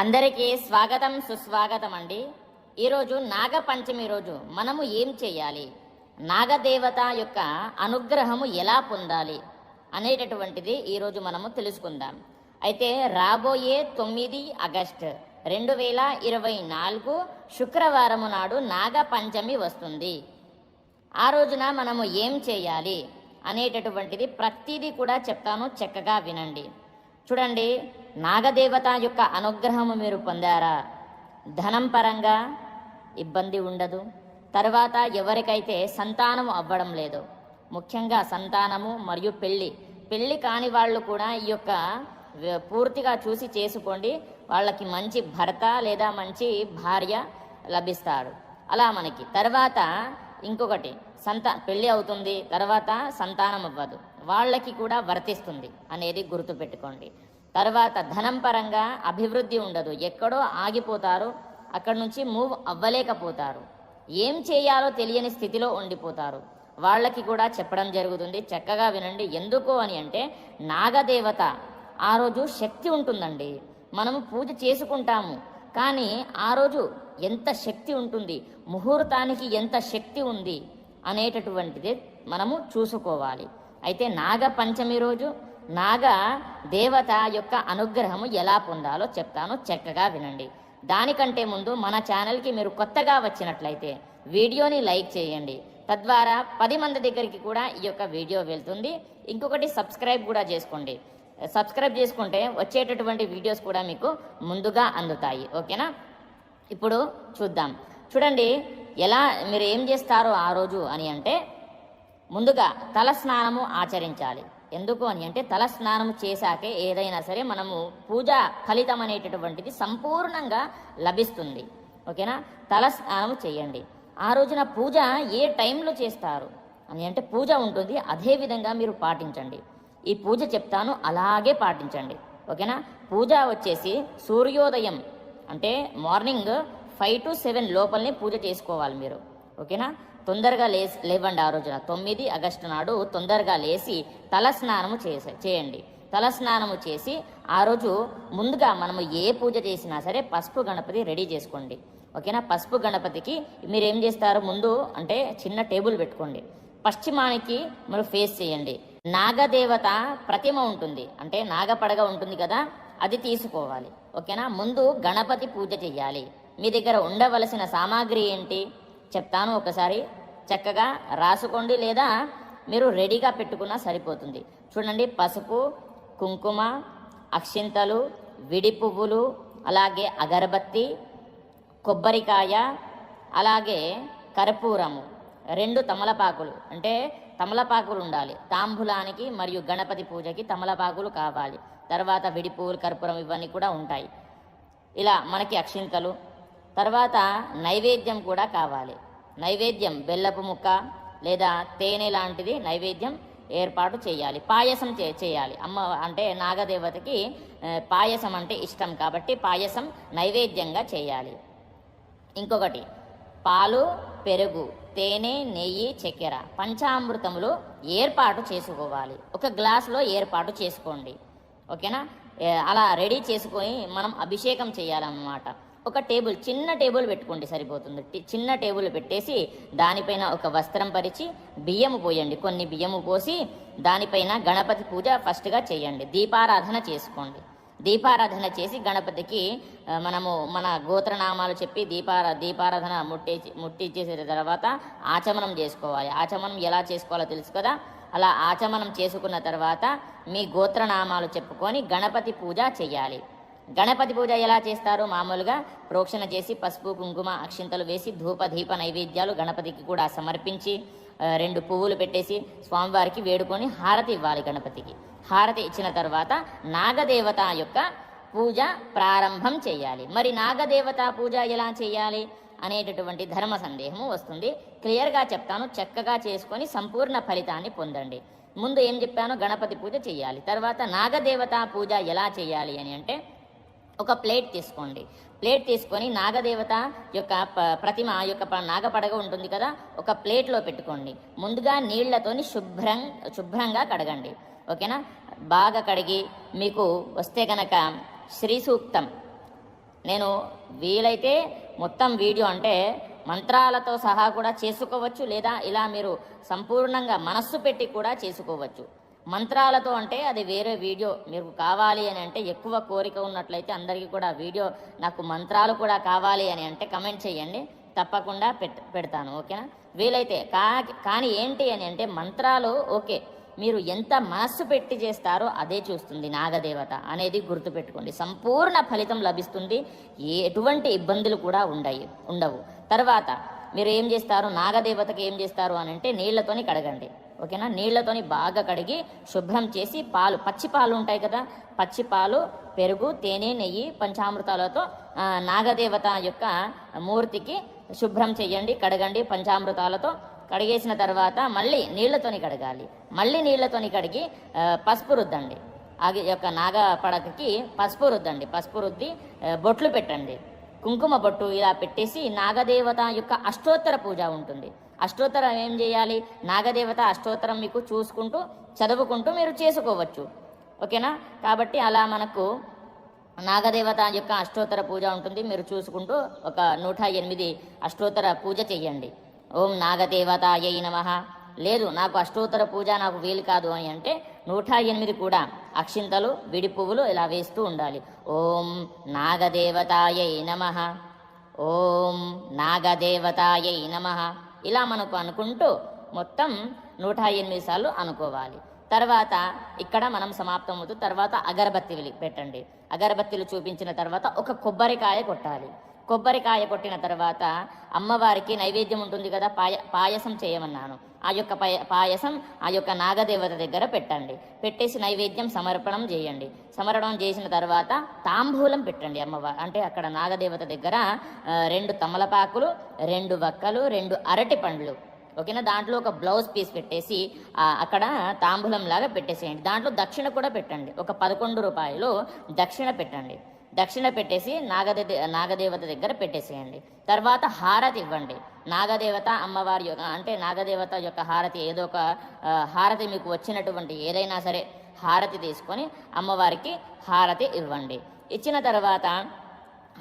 అందరికీ స్వాగతం సుస్వాగతం అండి ఈరోజు నాగపంచమి రోజు మనము ఏం చేయాలి? నాగదేవత యొక్క అనుగ్రహము ఎలా పొందాలి అనేటటువంటిది ఈరోజు మనము తెలుసుకుందాం. అయితే రాబోయే తొమ్మిది ఆగస్ట్ రెండు వేల ఇరవై నాలుగు శుక్రవారము నాడు నాగపంచమి వస్తుంది. ఆ రోజున మనము ఏం చేయాలి అనేటటువంటిది ప్రతిదీ కూడా చెప్తాను చక్కగా వినండి. చూడండి నాగదేవత యొక్క అనుగ్రహము మీరు పొందారా? ధనం పరంగా ఇబ్బంది ఉండదు. తర్వాత ఎవరికైతే సంతానం అవ్వడం లేదు ముఖ్యంగా సంతానము మరియు పెళ్ళి పెళ్ళి కాని వాళ్ళు కూడా ఈ యొక్క పూర్తిగా చూసి చేసుకోండి. వాళ్ళకి మంచి భర్త లేదా మంచి భార్య లభిస్తాడు. అలా మనకి. తర్వాత ఇంకొకటి సంతా పెళ్ళి అవుతుంది. తర్వాత సంతానం అవ్వదు వాళ్ళకి కూడా వర్తిస్తుంది అనేది గుర్తుపెట్టుకోండి. తర్వాత ధనం పరంగా అభివృద్ధి ఉండదు. ఎక్కడో ఆగిపోతారు అక్కడ నుంచి మూవ్ అవ్వలేకపోతారు. ఏం చేయాలో తెలియని స్థితిలో ఉండిపోతారు. వాళ్ళకి కూడా చెప్పడం జరుగుతుంది. చక్కగా వినండి. ఎందుకు అని అంటే నాగదేవత ఆ రోజు శక్తి ఉంటుందండి. మనము పూజ చేసుకుంటాము. కానీ ఆ రోజు ఎంత శక్తి ఉంటుంది? ముహూర్తానికి ఎంత శక్తి ఉంది? అనేటటువంటిది మనము చూసుకోవాలి. అయితే నాగ పంచమి రోజు నాగ దేవత యొక్క అనుగ్రహము ఎలా పొందాలో చెప్తాను చక్కగా వినండి. దానికంటే ముందు మన ఛానల్కి మీరు కొత్తగా వచ్చినట్లయితే వీడియోని లైక్ చేయండి. తద్వారా పది మంది దగ్గరికి కూడా ఈ యొక్క వీడియో వెళ్తుంది. ఇంకొకటి సబ్స్క్రైబ్ కూడా చేసుకోండి. సబ్స్క్రైబ్ చేసుకుంటే వచ్చేటటువంటి వీడియోస్ కూడా మీకు ముందుగా అందుతాయి. ఓకేనా? ఇప్పుడు చూద్దాం. చూడండి ఎలా మీరు ఏం చేస్తారో ఆ రోజు అని అంటే ముందుగా తల స్నానము ఆచరించాలి. ఎందుకు అని అంటే తల స్నానము చేశాకే ఏదైనా సరే మనము పూజ ఫలితం అనేటటువంటిది సంపూర్ణంగా లభిస్తుంది. ఓకేనా? తల స్నానము చేయండి. ఆ రోజున పూజ ఏ టైంలో చేస్తారు? అని అంటే పూజ ఉంటుంది. అదే విధంగా మీరు పాటించండి. ఈ పూజ చెప్తాను అలాగే పాటించండి. ఓకేనా? పూజ వచ్చేసి సూర్యోదయం అంటే మార్నింగ్ ఫైవ్ టు సెవెన్ లోపలనే పూజ చేసుకోవాలి మీరు. ఓకేనా? తొందరగా లేసి లేవండి ఆ రోజున. తొమ్మిది ఆగస్టు నాడు తొందరగా లేచి తల స్నానము చేసే చేయండి. తల స్నానము చేసి ఆ రోజు ముందుగా మనము ఏ పూజ చేసినా సరే పసుపు గణపతి రెడీ చేసుకోండి. ఓకేనా? పసుపు గణపతికి మీరు ఏం చేస్తారు? ముందు అంటే చిన్న టేబుల్ పెట్టుకోండి. పశ్చిమానికి మీరు ఫేస్ చేయండి. నాగదేవత ప్రతిమ ఉంటుంది. అంటే నాగపడగ ఉంటుంది కదా అది తీసుకోవాలి. ఓకేనా? ముందు గణపతి పూజ చెయ్యాలి మీ దగ్గర ఉండవలసిన సామాగ్రి ఏంటి? చెప్తాను ఒకసారి. చక్కగా రాసుకోండి లేదా మీరు రెడీగా పెట్టుకున్నా సరిపోతుంది. చూడండి పసుపు కుంకుమ అక్షింతలు విడి పువ్వులు అలాగే అగరబత్తి కొబ్బరికాయ అలాగే కర్పూరము. రెండు తమలపాకులు. అంటే తమలపాకులు ఉండాలి. తాంబూలానికి మరియు గణపతి పూజకి తమలపాకులు కావాలి. తర్వాత విడి పువ్వులు కర్పూరం ఇవన్నీ కూడా ఉంటాయి. ఇలా మనకి అక్షింతలు తర్వాత నైవేద్యం కూడా కావాలి. నైవేద్యం బెల్లపు ముక్క లేదా తేనె లాంటిది నైవేద్యం ఏర్పాటు చేయాలి. పాయసం చే చేయాలి. అమ్మ అంటే నాగదేవతకి పాయసం అంటే ఇష్టం కాబట్టి పాయసం నైవేద్యంగా చేయాలి. ఇంకొకటి పాలు పెరుగు తేనె నెయ్యి చక్కెర పంచామృతములు ఏర్పాటు చేసుకోవాలి. ఒక గ్లాసులో ఏర్పాటు చేసుకోండి. ఓకేనా? అలా రెడీ చేసుకొని మనం అభిషేకం చేయాలన్నమాట. ఒక టేబుల్ చిన్న టేబుల్ పెట్టుకోండి సరిపోతుంది. చిన్న టేబుల్ పెట్టేసి దానిపైన ఒక వస్త్రం పరిచి బియ్యము పోయండి. కొన్ని బియ్యము పోసి దానిపైన గణపతి పూజ ఫస్ట్గా చేయండి. దీపారాధన చేసుకోండి. దీపారాధన చేసి గణపతికి మనము మన గోత్రనామాలు చెప్పి దీపారా దీపారాధన ముట్టి ముట్టించేసిన తర్వాత ఆచమనం చేసుకోవాలి. ఆచమనం ఎలా చేసుకోవాలో తెలుసు కదా? అలా ఆచమనం చేసుకున్న తర్వాత మీ గోత్రనామాలు చెప్పుకొని గణపతి పూజ చేయాలి. గణపతి పూజ ఎలా చేస్తారు మామూలుగా ప్రోక్షణ చేసి పసుపు కుంకుమ అక్షింతలు వేసి ధూప దీప నైవేద్యాలు గణపతికి కూడా సమర్పించి రెండు పువ్వులు పెట్టేసి స్వామివారికి వేడుకొని హారతి ఇవ్వాలి గణపతికి. హారతి ఇచ్చిన తర్వాత నాగదేవత యొక్క పూజ ప్రారంభం చేయాలి. మరి నాగదేవత పూజ ఎలా చేయాలి అనేటటువంటి ధర్మ సందేహము వస్తుంది. క్లియర్గా చెప్తాను చక్కగా చేసుకొని సంపూర్ణ ఫలితాన్ని పొందండి. ముందు ఏం చెప్పాను గణపతి పూజ చేయాలి. తర్వాత నాగదేవత పూజ ఎలా చేయాలి అని అంటే ఒక ప్లేట్ తీసుకోండి. ప్లేట్ తీసుకొని నాగదేవత యొక్క ప- ప్రతిమ యొక్క నాగపడగ ఉంటుంది కదా ఒక ప్లేట్లో పెట్టుకోండి. ముందుగా నీళ్ళతోని శుభ్రం శుభ్రంగా కడగండి. ఓకేనా? బాగా కడిగి మీకు వస్తే కనుక శ్రీ సూక్తం. నేను వీలైతే మొత్తం వీడియో అంటే మంత్రాలతో సహా కూడా చేసుకోవచ్చు లేదా ఇలా మీరు సంపూర్ణంగా మనస్సు పెట్టి కూడా చేసుకోవచ్చు. మంత్రాలతో అంటే అది వేరే వీడియో. మీకు కావాలి అని అంటే ఎక్కువ కోరిక ఉన్నట్లయితే అందరికీ కూడా వీడియో నాకు మంత్రాలు కూడా కావాలి అని అంటే కమెంట్ చేయండి. తప్పకుండా పెట్ పెడతాను. ఓకేనా? వీలైతే కా కానీ ఏంటి అని అంటే మంత్రాలు ఓకే. మీరు ఎంత మనస్సు పెట్టి చేస్తారో అదే చూస్తుంది నాగదేవత అనేది గుర్తుపెట్టుకోండి. సంపూర్ణ ఫలితం లభిస్తుంది. ఎటువంటి ఇబ్బందులు కూడా ఉండయి ఉండవు. తర్వాత మీరు ఏం చేస్తారు? నాగదేవతకి ఏం చేస్తారు అని అంటే నీళ్ళతోని కడగండి. ఓకేనా? నీళ్ళతోని బాగా కడిగి శుభ్రం చేసి పాలు పచ్చి పాలు ఉంటాయి కదా? పచ్చి పాలు పెరుగు తేనె నెయ్యి పంచామృతాలతో నాగదేవత యొక్క మూర్తికి శుభ్రం చేయండి కడగండి పంచామృతాలతో. కడిగేసిన తర్వాత మళ్ళీ నీళ్ళతోని కడగాలి. మళ్ళీ నీళ్ళతోని కడిగి పసుపు రుద్దండి. ఆ యొక్క నాగ పడకకి పసుపు రుద్దండి. పసుపు రుద్ది బొట్లు పెట్టండి. కుంకుమ బొట్టు ఇలా పెట్టేసి నాగదేవత యొక్క అష్టోత్తర పూజ ఉంటుంది. అష్టోత్తరం ఏం చేయాలి? నాగదేవత అష్టోత్తరం మీకు చూసుకుంటూ చదువుకుంటూ మీరు చేసుకోవచ్చు. ఓకేనా? కాబట్టి అలా మనకు నాగదేవత యొక్క అష్టోత్తర పూజ ఉంటుంది. మీరు చూసుకుంటూ ఒక నూట ఎనిమిది అష్టోత్తర పూజ చెయ్యండి. ఓం నాగదేవత నాగదేవతాయై నమ. లేదు నాకు అష్టోత్తర పూజ నాకు వీలు కాదు అని అంటే నూట ఎనిమిది కూడా అక్షింతలు విడి పువ్వులు ఇలా వేస్తూ ఉండాలి. ఓం నాగదేవతాయై నమ. ఓం నాగదేవతాయై నమ. ఇలా మనకు అనుకుంటూ మొత్తం నూట ఎనిమిది సార్లు అనుకోవాలి. తర్వాత ఇక్కడ మనం సమాప్తం అవుతూ తర్వాత అగరబత్తి పెట్టండి. అగరబత్తిలు చూపించిన తర్వాత ఒక కొబ్బరికాయ కొట్టాలి. కొబ్బరికాయ కొట్టిన తర్వాత అమ్మవారికి నైవేద్యం ఉంటుంది కదా పాయ పాయసం చేయమన్నాను. ఆ యొక్క పాయ పాయసం ఆ యొక్క నాగదేవత దగ్గర పెట్టండి. పెట్టేసి నైవేద్యం సమర్పణం చేయండి. సమర్పణం చేసిన తర్వాత తాంబూలం పెట్టండి అమ్మవారు అంటే అక్కడ నాగదేవత దగ్గర రెండు తమలపాకులు రెండు వక్కలు రెండు అరటి పండ్లు. ఓకేనా? దాంట్లో ఒక బ్లౌజ్ పీస్ పెట్టేసి అక్కడ తాంబూలం లాగా పెట్టేసేయండి. దాంట్లో దక్షిణ కూడా పెట్టండి. ఒక పదకొండు రూపాయలు దక్షిణ పెట్టండి. దక్షిణ పెట్టేసి నాగదే నాగదేవత దగ్గర పెట్టేసేయండి. తర్వాత హారతి ఇవ్వండి. నాగదేవత అమ్మవారి యొక్క అంటే నాగదేవత యొక్క హారతి ఏదో ఒక హారతి మీకు వచ్చినటువంటి ఏదైనా సరే హారతి తీసుకొని అమ్మవారికి హారతి ఇవ్వండి. ఇచ్చిన తర్వాత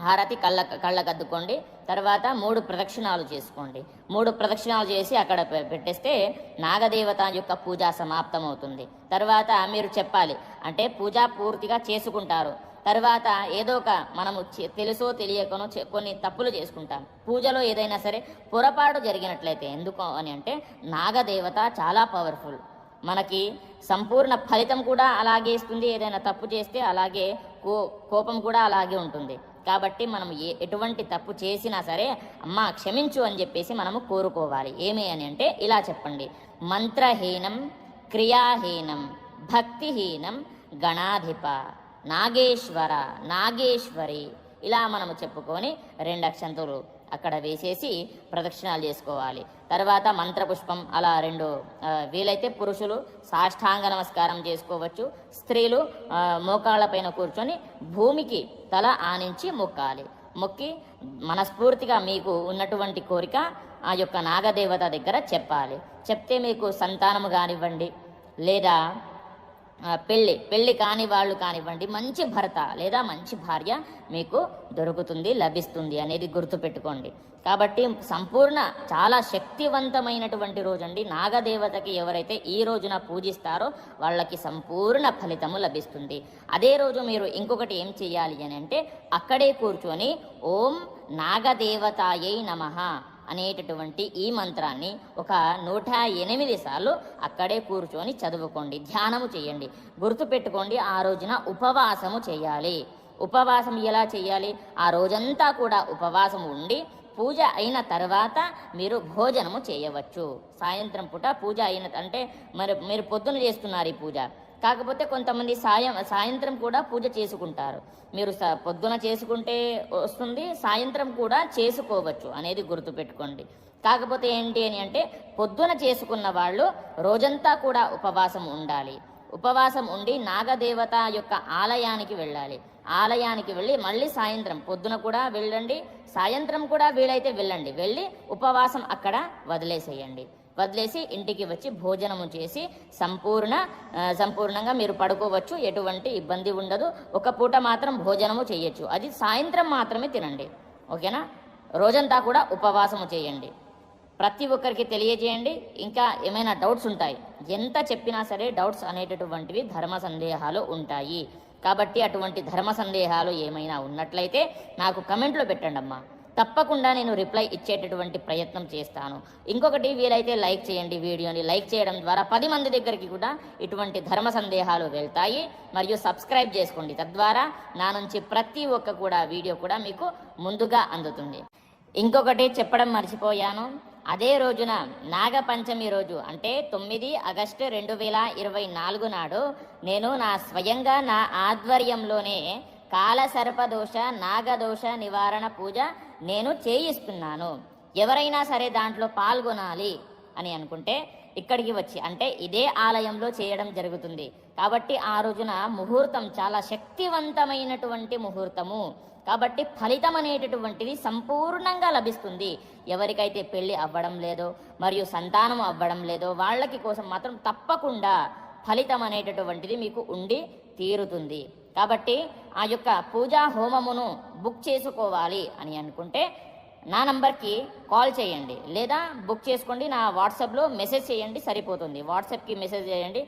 హారతి కళ్ళ కళ్ళకద్దుకోండి. తర్వాత మూడు ప్రదక్షిణాలు చేసుకోండి. మూడు ప్రదక్షిణాలు చేసి అక్కడ పె- పెట్టేస్తే నాగదేవత యొక్క పూజ సమాప్తం అవుతుంది తర్వాత మీరు చెప్పాలి అంటే పూజ పూర్తిగా చేసుకుంటారు. తర్వాత ఏదో ఒక మనము తెలుసో తెలియకనో చె- కొన్ని తప్పులు చేసుకుంటాం. పూజలో ఏదైనా సరే పొరపాటు జరిగినట్లయితే ఎందుకు అని అంటే నాగదేవత చాలా పవర్ఫుల్ మనకి సంపూర్ణ ఫలితం కూడా అలాగే ఇస్తుంది. ఏదైనా తప్పు చేస్తే అలాగే కో కోపం కూడా అలాగే ఉంటుంది. కాబట్టి మనం ఏ ఎటువంటి తప్పు చేసినా సరే అమ్మ క్షమించు అని చెప్పేసి మనము కోరుకోవాలి. ఏమి అని అంటే ఇలా చెప్పండి. మంత్రహీనం క్రియాహీనం భక్తిహీనం గణాధిప. నాగేశ్వర నాగేశ్వరి ఇలా మనము చెప్పుకొని రెండు అక్షంతులు అక్కడ వేసేసి ప్రదక్షిణాలు చేసుకోవాలి. తర్వాత మంత్రపుష్పం అలా రెండు వీలైతే పురుషులు సాష్టాంగ నమస్కారం చేసుకోవచ్చు. స్త్రీలు మోకాళ్ళపైన కూర్చొని భూమికి తల ఆనించి మొక్కాలి. మొక్కి మనస్ఫూర్తిగా మీకు ఉన్నటువంటి కోరిక ఆ యొక్క నాగదేవత దగ్గర చెప్పాలి. చెప్తే మీకు సంతానము కానివ్వండి లేదా పెళ్ళి పెళ్ళి కాని వాళ్ళు కానివ్వండి మంచి భర్త లేదా మంచి భార్య మీకు దొరుకుతుంది లభిస్తుంది అనేది గుర్తుపెట్టుకోండి. కాబట్టి సంపూర్ణ చాలా శక్తివంతమైనటువంటి రోజండి. నాగదేవతకి ఎవరైతే ఈ రోజున పూజిస్తారో వాళ్ళకి సంపూర్ణ ఫలితము లభిస్తుంది. అదే రోజు మీరు ఇంకొకటి ఏం చేయాలి అని అంటే అక్కడే కూర్చొని ఓం నాగదేవతాయై నమః అనేటటువంటి ఈ మంత్రాన్ని ఒక నూట ఎనిమిది సార్లు అక్కడే కూర్చొని చదువుకోండి ధ్యానము చేయండి. గుర్తుపెట్టుకోండి ఆ రోజున ఉపవాసము చేయాలి. ఉపవాసం ఎలా చేయాలి? ఆ రోజంతా కూడా ఉపవాసం ఉండి పూజ అయిన తర్వాత మీరు భోజనము చేయవచ్చు. సాయంత్రం పూట పూజ అయిన అంటే మరి మీరు పొద్దున చేస్తున్నారు ఈ పూజ. కాకపోతే కొంతమంది సాయం సాయంత్రం కూడా పూజ చేసుకుంటారు. మీరు స- పొద్దున చేసుకుంటే వస్తుంది సాయంత్రం కూడా చేసుకోవచ్చు అనేది గుర్తుపెట్టుకోండి. కాకపోతే ఏంటి అని అంటే పొద్దున చేసుకున్న వాళ్ళు రోజంతా కూడా ఉపవాసం ఉండాలి. ఉపవాసం ఉండి నాగదేవత యొక్క ఆలయానికి వెళ్ళాలి. ఆలయానికి వెళ్ళి మళ్ళీ సాయంత్రం పొద్దున కూడా వెళ్ళండి సాయంత్రం కూడా వీలైతే వెళ్ళండి. వెళ్ళి ఉపవాసం అక్కడ వదిలేసేయండి. వదిలేసి ఇంటికి వచ్చి భోజనము చేసి సంపూర్ణ సంపూర్ణంగా మీరు పడుకోవచ్చు. ఎటువంటి ఇబ్బంది ఉండదు. ఒక పూట మాత్రం భోజనము చేయొచ్చు. అది సాయంత్రం మాత్రమే తినండి. ఓకేనా? రోజంతా కూడా ఉపవాసము చేయండి. ప్రతి ఒక్కరికి తెలియజేయండి. ఇంకా ఏమైనా డౌట్స్ ఉంటాయి? ఎంత చెప్పినా సరే డౌట్స్ అనేటటువంటివి ధర్మ సందేహాలు ఉంటాయి. కాబట్టి అటువంటి ధర్మ సందేహాలు ఏమైనా ఉన్నట్లయితే నాకు కమెంట్లో పెట్టండి అమ్మా తప్పకుండా నేను రిప్లై ఇచ్చేటటువంటి ప్రయత్నం చేస్తాను. ఇంకొకటి వీలైతే లైక్ చేయండి వీడియోని. లైక్ చేయడం ద్వారా పది మంది దగ్గరికి కూడా ఇటువంటి ధర్మ సందేహాలు వెళ్తాయి. మరియు సబ్స్క్రైబ్ చేసుకోండి. తద్వారా నా నుంచి ప్రతి ఒక్క కూడా వీడియో కూడా మీకు ముందుగా అందుతుంది. ఇంకొకటి చెప్పడం మర్చిపోయాను. అదే రోజున నాగపంచమి రోజు అంటే తొమ్మిది ఆగస్టు రెండు వేల ఇరవై నాలుగు నాడు నేను నా స్వయంగా నా ఆధ్వర్యంలోనే కాలసర్పదోష నాగదోష నివారణ పూజ నేను చేయిస్తున్నాను. ఎవరైనా సరే దాంట్లో పాల్గొనాలి అని అనుకుంటే ఇక్కడికి వచ్చి అంటే ఇదే ఆలయంలో చేయడం జరుగుతుంది. కాబట్టి ఆ రోజున ముహూర్తం చాలా శక్తివంతమైనటువంటి ముహూర్తము. కాబట్టి ఫలితం అనేటటువంటిది సంపూర్ణంగా లభిస్తుంది. ఎవరికైతే పెళ్ళి అవ్వడం లేదో మరియు సంతానం అవ్వడం లేదో వాళ్ళకి కోసం మాత్రం తప్పకుండా ఫలితం అనేటటువంటిది మీకు ఉండి తీరుతుంది. కాబట్టి ఆ యొక్క పూజా హోమమును బుక్ చేసుకోవాలి అని అనుకుంటే నా నంబర్కి కాల్ చేయండి. లేదా బుక్ చేసుకోండి నా వాట్సాప్లో మెసేజ్ చేయండి సరిపోతుంది. వాట్సాప్కి మెసేజ్ చేయండి.